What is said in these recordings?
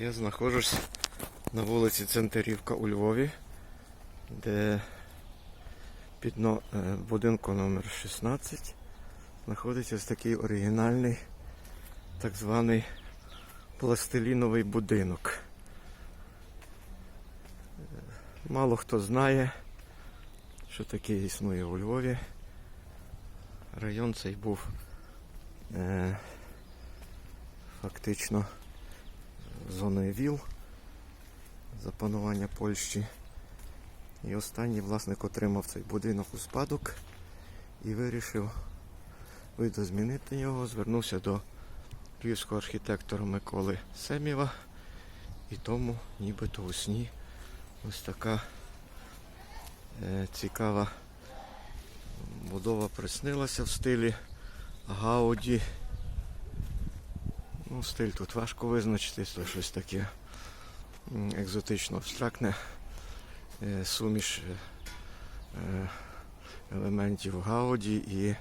Я знаходжусь на вулиці Центрівка у Львові, де під е, будинку номер 16 знаходиться такий оригінальний так званий пластиліновий будинок. Е, Мало хто знає, що таке існує у Львові. Район цей був е, фактично зоною ВІЛ за панування Польщі. І останній власник отримав цей будинок у спадок і вирішив видозмінити його, звернувся до львівського архітектора Миколи Семєва. І тому нібито у сні ось така е, цікава будова приснилася в стилі Гауді. Ну, стиль тут важко визначити, це щось таке екзотично абстрактне, е, суміш е, е, елементів Гауді і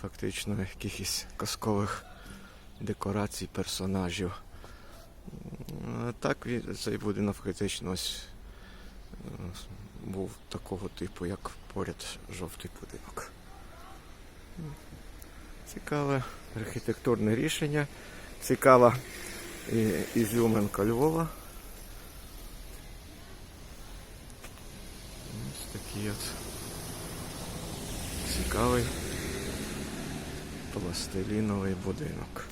фактично якихось казкових декорацій персонажів. Так цей будинок фактично ось був такого типу, як поряд жовтий будинок. Цікаве архітектурне рішення, цікава ізюминка Львова. Ось такий от цікавий пластиліновий будинок.